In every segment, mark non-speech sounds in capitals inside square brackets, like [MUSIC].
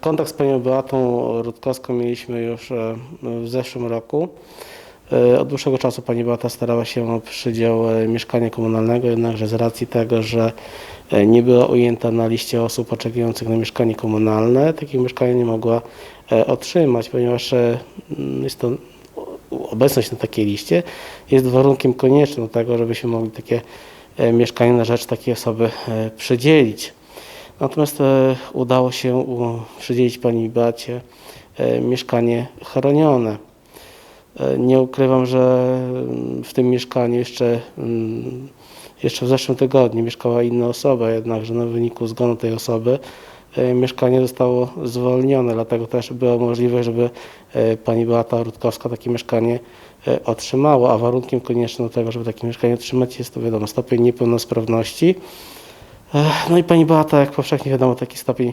Kontakt z panią Beatą Rutkowską mieliśmy już e, w zeszłym roku. E, Od dłuższego czasu pani Beata starała się o przydział e, mieszkania komunalnego, jednakże z racji tego, że nie była ujęta na liście osób oczekujących na mieszkanie komunalne, takiego mieszkania nie mogła otrzymać, ponieważ jest to obecność na takiej liście jest warunkiem koniecznym do tego, żebyśmy mogli takie e, mieszkanie na rzecz takiej osoby e, przydzielić. Natomiast e, udało się przydzielić pani Beacie mieszkanie chronione. Nie ukrywam, że mm, w tym mieszkaniu jeszcze, mm, jeszcze w zeszłym tygodniu mieszkała inna osoba, jednakże na wyniku zgonu tej osoby mieszkanie zostało zwolnione, dlatego też była możliwość, żeby e, pani Beata Rutkowska takie mieszkanie e, otrzymała, a warunkiem koniecznym do tego, żeby takie mieszkanie otrzymać jest to wiadomo stopień niepełnosprawności. No i pani Beata, jak powszechnie wiadomo, taki stopień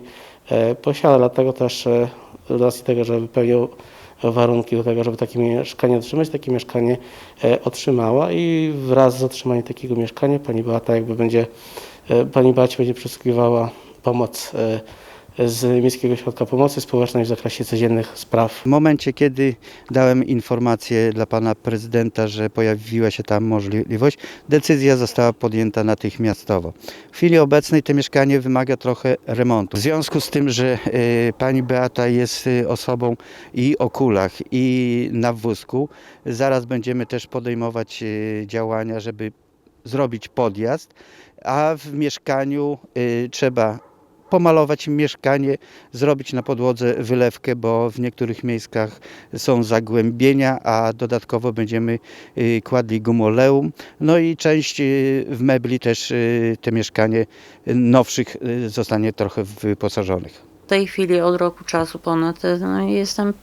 e, posiada, dlatego też e, z racji tego, że wypełnił warunki do tego, żeby takie mieszkanie otrzymać, takie mieszkanie e, otrzymała i wraz z otrzymaniem takiego mieszkania pani Beata jakby będzie, e, pani Beacie będzie przysługiwała pomoc e, z Miejskiego Ośrodka Pomocy Społecznej w zakresie codziennych spraw W momencie, kiedy dałem informację dla pana prezydenta, że pojawiła się tam możliwość, decyzja została podjęta natychmiastowo. W chwili obecnej to mieszkanie wymaga trochę remontu. W związku z tym, że e, pani Beata jest e, osobą i o kulach, i na wózku, zaraz będziemy też podejmować e, działania, żeby zrobić podjazd, a w mieszkaniu e, trzeba pomalować mieszkanie, zrobić na podłodze wylewkę, bo w niektórych miejscach są zagłębienia, a dodatkowo będziemy y, kładli gumoleum. No i część y, w mebli też y, te mieszkanie nowszych zostanie trochę wyposażonych. W tej chwili od roku czasu ponad no, jestem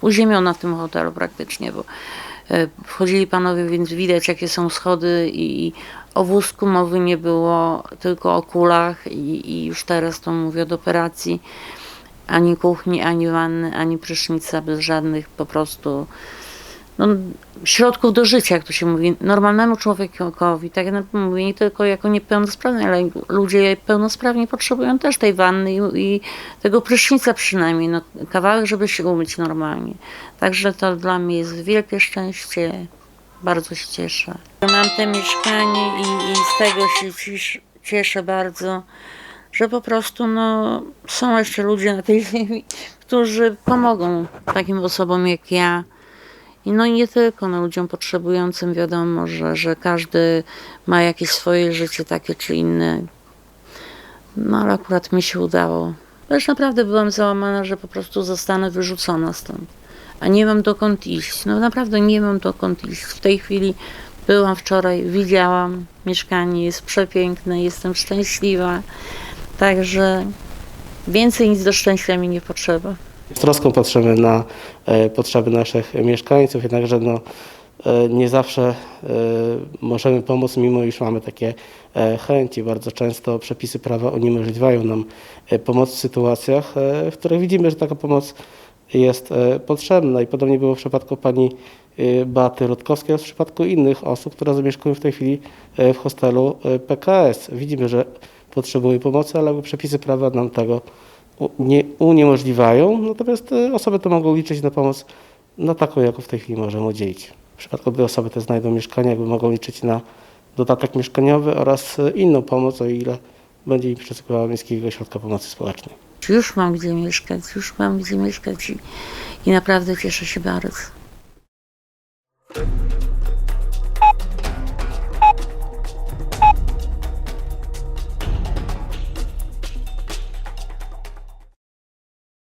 uziemiona w tym hotelu praktycznie, bo wchodzili panowie, więc widać jakie są schody i o wózku mowy nie było, tylko o kulach i, i już teraz to mówię od operacji. Ani kuchni, ani wanny, ani prysznica, bez żadnych po prostu no, środków do życia, jak to się mówi, normalnemu człowiekowi, tak jak mówię, nie tylko jako niepełnosprawny, ale ludzie pełnosprawni potrzebują też tej wanny i, i tego prysznica przynajmniej, no, kawałek, żeby się umyć normalnie. Także to dla mnie jest wielkie szczęście, bardzo się cieszę. Mam te mieszkanie i, i z tego się cieszę bardzo, że po prostu no, są jeszcze ludzie na tej [LAUGHS] ziemi, którzy pomogą takim osobom jak ja. I no nie tylko, no, ludziom potrzebującym wiadomo, że, że każdy ma jakieś swoje życie takie czy inne. No ale akurat mi się udało. Też naprawdę byłam załamana, że po prostu zostanę wyrzucona stąd. A nie mam dokąd iść. No naprawdę nie mam dokąd iść. W tej chwili byłam wczoraj, widziałam mieszkanie, jest przepiękne, jestem szczęśliwa. Także więcej nic do szczęścia mi nie potrzeba. Z troską patrzymy na e, potrzeby naszych mieszkańców, jednakże no, e, nie zawsze e, możemy pomóc, mimo iż mamy takie chęci. Bardzo często przepisy prawa uniemożliwiają nam pomoc w sytuacjach, w których widzimy, że taka pomoc jest e, potrzebna. I podobnie było w przypadku pani e, Beaty Rutkowskiej oraz w przypadku innych osób, które zamieszkują w tej chwili e, w hostelu PKS. Widzimy, że potrzebują pomocy, ale przepisy prawa nam tego nie uniemożliwiają, natomiast osoby to mogą liczyć na pomoc na taką, jaką w tej chwili możemy udzielić. W przypadku, gdy osoby te znajdą mieszkanie, jakby mogą liczyć na dodatek mieszkaniowy oraz inną pomoc, o ile będzie im przysługiwała Miejskiego Ośrodka Pomocy Społecznej. Już mam gdzie mieszkać, już mam gdzie mieszkać i, i naprawdę cieszę się bardzo.